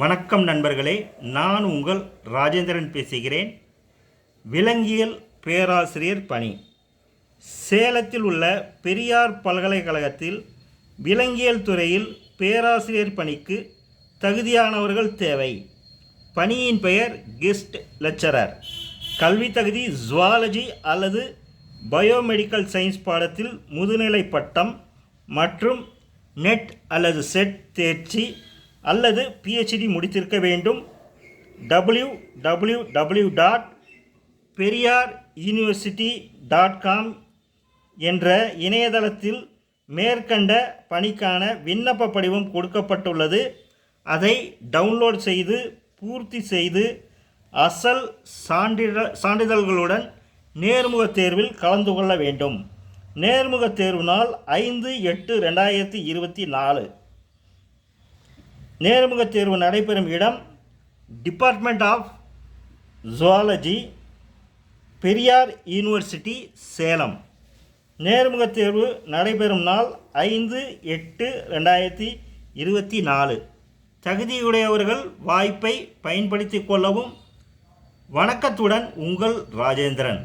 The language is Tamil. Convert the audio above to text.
வணக்கம் நண்பர்களே நான் உங்கள் ராஜேந்திரன் பேசுகிறேன். விலங்கியல் பேராசிரியர் பணி. சேலத்தில் உள்ள பெரியார் பல்கலைக்கழகத்தில் விலங்கியல் துறையில் பேராசிரியர் பணிக்கு தகுதியானவர்கள் தேவை. பணியின் பெயர் கெஸ்ட் லெக்சரர். கல்வி தகுதி ஜுவாலஜி அல்லது பயோமெடிக்கல் சயின்ஸ் பாடத்தில் முதுநிலை பட்டம் மற்றும் நெட் அல்லது செட் தேர்ச்சி அல்லது பிஹெச்டி முடித்திருக்க வேண்டும். W W W dot Periyar university dot com என்ற இணையதளத்தில் மேற்கண்ட பணிக்கான விண்ணப்ப படிவம் கொடுக்கப்பட்டுள்ளது. அதை டவுன்லோட் செய்து பூர்த்தி செய்து அசல் சான்றிதழ் சான்றிதழ்களுடன் நேர்முக தேர்வில் கலந்து கொள்ள வேண்டும். நேர்முக தேர்வு நாள் ஐந்து எட்டு ரெண்டாயிரத்தி இருபத்தி நாலு. நேர்முக தேர்வு நடைபெறும் இடம் department of zoology Periyar university Salem. நேர்முக தேர்வு நடைபெறும் நாள் ஐந்து எட்டு ரெண்டாயிரத்தி இருபத்தி நாலு. தகுதியுடையவர்கள் வாய்ப்பை பயன்படுத்திக் கொள்ளவும் வணக்கத்துடன் உங்கள் ராஜேந்திரன்.